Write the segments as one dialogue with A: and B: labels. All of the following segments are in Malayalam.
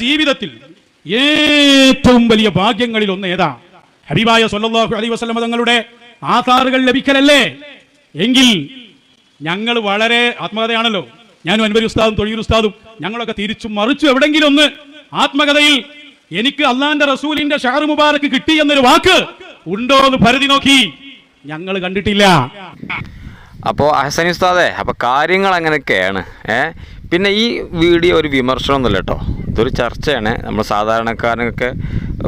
A: ജീവിതത്തിൽ ഏറ്റവും വലിയ ഭാഗ്യങ്ങളിൽ ഒന്ന് ഏതാ? ഹബീബായ സൊല്ലാഹു അലൈഹി വസ്ലമ തങ്ങളുടെ ആധാറുകൾ ലഭിക്കലല്ലേ? എങ്കിൽ ഞങ്ങൾ വളരെ ആത്മകഥയാണല്ലോ. ഞാനും അൻവരി ഉസ്താദും തൊഴിൽ ഉസ്താദും ഞങ്ങളൊക്കെ തിരിച്ചു മറിച്ചു എവിടെങ്കിലും ഒന്ന് ആത്മകഥയിൽ എനിക്ക് അള്ളാന്റെ റസൂലിന്റെ ഷാർ മുബാറക്ക് കിട്ടി എന്നൊരു വാക്ക് ഉണ്ടോ എന്ന് പരിധി നോക്കി ഞങ്ങൾ കണ്ടിട്ടില്ല.
B: അപ്പോ അഹസൻ ഉസ്താദേ അപ്പോൾ കാര്യങ്ങൾ അങ്ങനെയൊക്കെയാണ്. ഏ? പിന്നെ ഈ വീഡിയോ ഒരു വിമർശനമൊന്നുമല്ല കേട്ടോ. ഇതൊരു ചർച്ചയാണ്. നമ്മൾ സാധാരണക്കാരനൊക്കെ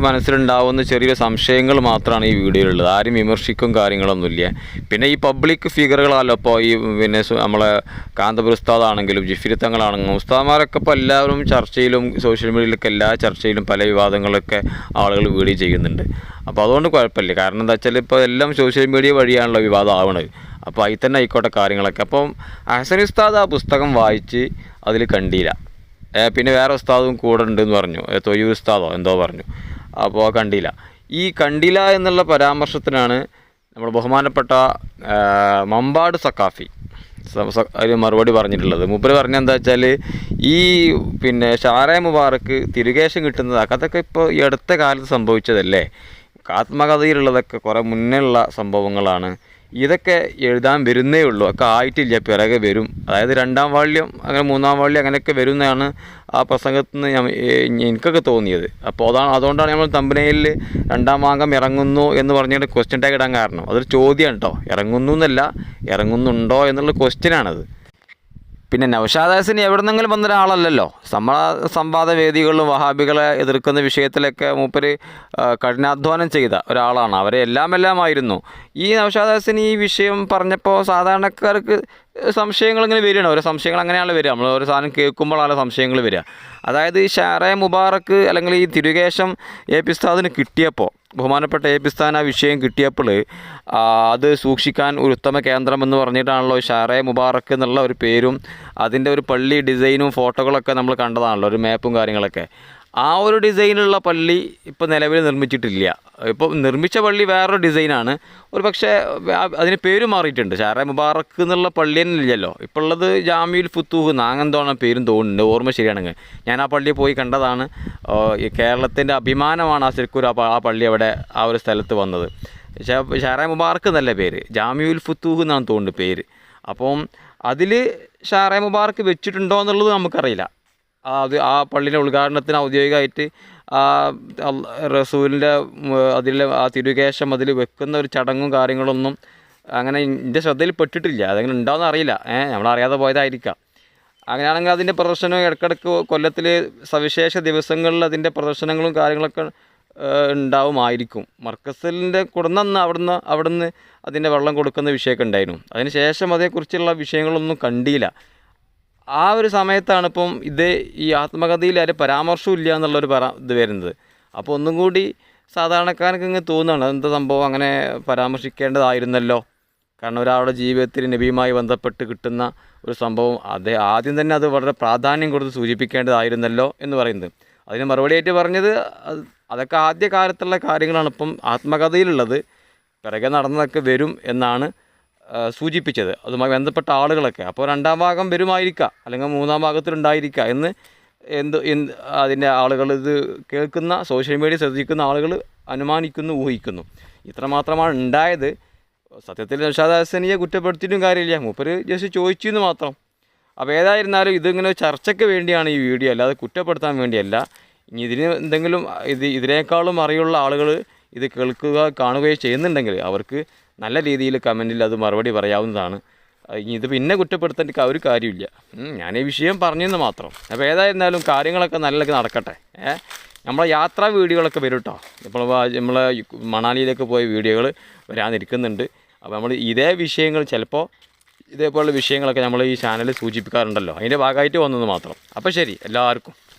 B: മനസ്സിലുണ്ടാവുന്ന ചെറിയ സംശയങ്ങൾ മാത്രമാണ് ഈ വീഡിയോയിലുള്ളത്. ആരും വിമർശിക്കും കാര്യങ്ങളൊന്നുമില്ല. പിന്നെ ഈ പബ്ലിക് ഫിഗറുകളാണല്ലോ ഇപ്പോൾ ഈ പിന്നെ നമ്മളെ കാന്തപുര ഉസ്താദാണെങ്കിലും ജിഫിരി തങ്ങളാണെങ്കിലും ഉസ്താദമാരൊക്കെ ഇപ്പോൾ എല്ലാവരും ചർച്ചയിലും സോഷ്യൽ മീഡിയയിലൊക്കെ എല്ലാ ചർച്ചയിലും പല വിവാദങ്ങളൊക്കെ ആളുകൾ വീഡിയോ ചെയ്യുന്നുണ്ട്. അപ്പോൾ അതുകൊണ്ട് കുഴപ്പമില്ല. കാരണം എന്താ വെച്ചാൽ ഇപ്പോൾ എല്ലാം സോഷ്യൽ മീഡിയ വഴിയാണല്ലോ വിവാദം ആവണത്. അപ്പോൾ അതിൽ തന്നെ ആയിക്കോട്ടെ കാര്യങ്ങളൊക്കെ. അപ്പം അഹസൻ ഉസ്താദ് ആ പുസ്തകം വായിച്ച് അതിൽ കണ്ടില്ല. പിന്നെ വേറെ ഉസ്താദും കൂടെ ഉണ്ടെന്ന് പറഞ്ഞു. തൊയ്യൂർ ഉസ്താദോ എന്തോ പറഞ്ഞു. അപ്പോൾ കണ്ടില്ല. ഈ കണ്ടില്ല എന്നുള്ള പരാമർശത്തിനാണ് നമ്മൾ ബഹുമാനപ്പെട്ട മമ്പാട് സക്കാഫി അതിന് മറുപടി പറഞ്ഞിട്ടുള്ളത്. മൂപ്പര് പറഞ്ഞ എന്താ വെച്ചാൽ ഈ പിന്നെ ഷാറെ മുബാറക്ക് തിരുകേശം കിട്ടുന്നത് അതൊക്കെ ഇപ്പോൾ ഈ അടുത്ത കാലത്ത് സംഭവിച്ചതല്ലേ? ആത്മകഥയിലുള്ളതൊക്കെ കുറേ മുന്നേ ഉള്ള സംഭവങ്ങളാണ്. ഇതൊക്കെ എഴുതാൻ വരുന്നേ ഉള്ളൂ. ഒക്കെ ആയിട്ടില്ല. പിറകെ വരും. അതായത് രണ്ടാം വാള്യം അങ്ങനെ മൂന്നാം വാള്യം അങ്ങനെയൊക്കെ വരുന്നതാണ് ആ പ്രസംഗത്തിൽ നിന്ന് എനിക്കൊക്കെ തോന്നിയത്. അപ്പോൾ അതാണ് അതുകൊണ്ടാണ് നമ്മൾ തമ്പനയിൽ രണ്ടാം ഭാഗം ഇറങ്ങുന്നു എന്ന് പറഞ്ഞിട്ട് ക്വസ്റ്റ്യൻ ടാഗ് ഇടാൻ കാരണം. അതൊരു ചോദ്യമാണ് കേട്ടോ. ഇറങ്ങുന്നു എന്നല്ല ഇറങ്ങുന്നുണ്ടോ എന്നുള്ള ക്വസ്റ്റ്യനാണത് പിന്നെ നൗഷാദ് ഹസനി എവിടെന്നെങ്കിലും വന്ന ഒരാളല്ലല്ലോ സമ സംവാദ വേദികളിലും വഹാബികളെ എതിർക്കുന്ന വിഷയത്തിലൊക്കെ മൂപ്പര് കഠിനാധ്വാനം ചെയ്ത ഒരാളാണ്. അവരെ എല്ലാം എല്ലാമായിരുന്നു ഈ നൗഷാദ് ഈ വിഷയം പറഞ്ഞപ്പോൾ സാധാരണക്കാർക്ക് സംശയങ്ങൾ ഇങ്ങനെ വരികയാണ്. ഓരോ സംശയങ്ങൾ അങ്ങനെയാണ് വരിക. നമ്മൾ ഓരോ സാധനം കേൾക്കുമ്പോഴാണ് സംശയങ്ങൾ വരിക. അതായത് ഈ ഷാറെ മുബാറക്ക് അല്ലെങ്കിൽ ഈ തിരുകേശം എ പി ഉസ്താദിന് കിട്ടിയപ്പോൾ ബഹുമാനപ്പെട്ട എ പി സ്ഥാന വിഷയം കിട്ടിയപ്പോൾ അത് സൂക്ഷിക്കാൻ ഒരു ഉത്തമ കേന്ദ്രം എന്ന് പറഞ്ഞിട്ടാണല്ലോ ഷാറെ മുബാറക്ക് എന്നുള്ള ഒരു പേരും അതിന്റെ ഒരു പള്ളി ഡിസൈനും ഫോട്ടോകളൊക്കെ നമ്മൾ കണ്ടതാണല്ലോ ഒരു മാപ്പും കാര്യങ്ങളൊക്കെ. ആ ഒരു ഡിസൈനുള്ള പള്ളി ഇപ്പോൾ നിലവിൽ നിർമ്മിച്ചിട്ടില്ല. ഇപ്പോൾ നിർമ്മിച്ച പള്ളി വേറൊരു ഡിസൈനാണ്. ഒരു പക്ഷേ അതിന് പേര് മാറിയിട്ടുണ്ട്. ഷാറെ മുബാറക്ക് എന്നുള്ള പള്ളി തന്നെ ഇല്ലല്ലോ. ഇപ്പോൾ ഉള്ളത് ജാമ്യുൽ ഫുത്തൂഹ് നാങ്ങന്തോണം പേരും തോന്നുന്നുണ്ട്. ഓർമ്മ ശരിയാണെങ്കിൽ ഞാൻ ആ പള്ളിയിൽ പോയി കണ്ടതാണ്. കേരളത്തിന്റെ അഭിമാനമാണ് ആ ശരിക്കും ആ പള്ളി അവിടെ ആ ഒരു സ്ഥലത്ത് വന്നത്. ഷാറെ മുബാറക്ക് എന്നല്ല പേര്? ജാമ്യുൽ ഫുത്തൂഹ് എന്നാണ് തോന്നുന്നത് പേര്. അപ്പം അതിൽ ഷാറെ മുബാറക്ക് വെച്ചിട്ടുണ്ടോ എന്നുള്ളത് നമുക്കറിയില്ല. അത് ആ പള്ളിയുടെ ഉദ്ഘാടനത്തിന് ഔദ്യോഗികമായിട്ട് ആ റസൂലിന്റെ അതിൽ ആ തിരുകേശം അതിൽ വെക്കുന്ന ഒരു ചടങ്ങും കാര്യങ്ങളൊന്നും അങ്ങനെ എന്റെ ശ്രദ്ധയിൽ പെട്ടിട്ടില്ല അതെങ്ങനെ ഉണ്ടാവുമെന്ന് അറിയില്ല. ഏഹ് നമ്മളറിയാതെ പോയതായിരിക്കാം. അങ്ങനെയാണെങ്കിൽ അതിന്റെ പ്രദർശനം ഇടയ്ക്കിടയ്ക്ക് കൊല്ലത്തിൽ സവിശേഷ ദിവസങ്ങളിൽ അതിന്റെ പ്രദർശനങ്ങളും കാര്യങ്ങളൊക്കെ ഉണ്ടാവുമായിരിക്കും. മർക്കസലിന്റെ കൊടുന്നന്ന് അവിടുന്ന് അവിടുന്ന് അതിന്റെ വെള്ളം കൊടുക്കുന്ന വിഷയമൊക്കെ ഉണ്ടായിരുന്നു. അതിന് ശേഷം അതേക്കുറിച്ചുള്ള വിഷയങ്ങളൊന്നും കണ്ടില്ല. ആ ഒരു സമയത്താണ് ഇപ്പം ഇത് ഈ ആത്മകഥയിൽ ആരും പരാമർശവും ഇല്ല എന്നുള്ളൊരു പറ ഇത് വരുന്നത്. അപ്പോൾ ഒന്നും കൂടി സാധാരണക്കാർക്ക് ഇങ്ങനെ തോന്നുകയാണ് അതെന്ത് സംഭവം? അങ്ങനെ പരാമർശിക്കേണ്ടതായിരുന്നല്ലോ. കാരണം ഒരാളുടെ ജീവിതത്തിൽ നബിയുമായി ബന്ധപ്പെട്ട് കിട്ടുന്ന ഒരു സംഭവം അത് ആദ്യം തന്നെ അത് വളരെ പ്രാധാന്യം കൊടുത്ത് സൂചിപ്പിക്കേണ്ടതായിരുന്നല്ലോ എന്ന് പറയുന്നത്. അതിന് മറുപടിയായിട്ട് പറഞ്ഞത് അത് അതൊക്കെ ആദ്യ കാലത്തുള്ള കാര്യങ്ങളാണ് ഇപ്പം ആത്മകഥയിലുള്ളത്. പിറകെ നടന്നതൊക്കെ വരും എന്നാണ് സൂചിപ്പിച്ചത്. അതുമായി ബന്ധപ്പെട്ട ആളുകളൊക്കെ. അപ്പോൾ രണ്ടാം ഭാഗം വരുമായിരിക്കാം. അല്ലെങ്കിൽ മൂന്നാം ഭാഗത്തിലുണ്ടായിരിക്കാം എന്ന് എന്ത് എന്ത് അതിന്റെ ആളുകൾ ഇത് കേൾക്കുന്ന സോഷ്യൽ മീഡിയ ശ്രദ്ധിക്കുന്ന ആളുകൾ അനുമാനിക്കുന്നു ഊഹിക്കുന്നു. ഇത്രമാത്രമാണ് ഉണ്ടായത്. സത്യത്തിൽ നൗഷാദ് ഹസനിയെ കുറ്റപ്പെടുത്തിയിട്ടും കാര്യമില്ല. മൂപ്പര് ജസ്റ്റ് ചോദിച്ചു എന്ന് മാത്രം. അപ്പോൾ ഏതായിരുന്നാലും ഇതിങ്ങനെ ചർച്ചയ്ക്ക് വേണ്ടിയാണ് ഈ വീഡിയോ. അല്ലാതെ കുറ്റപ്പെടുത്താൻ വേണ്ടിയല്ല. ഇനി ഇതിന് എന്തെങ്കിലും ഇത് ഇതിനേക്കാളും അറിയുള്ള ആളുകൾ ഇത് കേൾക്കുക കാണുകയോ ചെയ്യുന്നുണ്ടെങ്കിൽ അവർക്ക് നല്ല രീതിയിൽ കമന്റിൽ അത് മറുപടി പറയാവുന്നതാണ്. ഇത് പിന്നെ കുറ്റപ്പെടുത്തേണ്ട ഒരു കാര്യമില്ല. ഞാൻ ഈ വിഷയം പറഞ്ഞെന്ന് മാത്രം. അപ്പോൾ ഏതായിരുന്നാലും കാര്യങ്ങളൊക്കെ നല്ല നടക്കട്ടെ. ഏ? നമ്മളെ യാത്രാ വീഡിയോകളൊക്കെ വരും കേട്ടോ ഇപ്പോൾ നമ്മൾ മണാലിയിലേക്ക് പോയ വീഡിയോകൾ വരാനിരിക്കുന്നുണ്ട്. അപ്പോൾ നമ്മൾ ഇതേ വിഷയങ്ങൾ ചിലപ്പോൾ ഇതേപോലുള്ള വിഷയങ്ങളൊക്കെ നമ്മൾ ഈ ചാനലിൽ സൂചിപ്പിക്കാറുണ്ടല്ലോ. അതിന്റെ ഭാഗമായിട്ട് വന്നത് മാത്രം. അപ്പോൾ ശരി എല്ലാവർക്കും.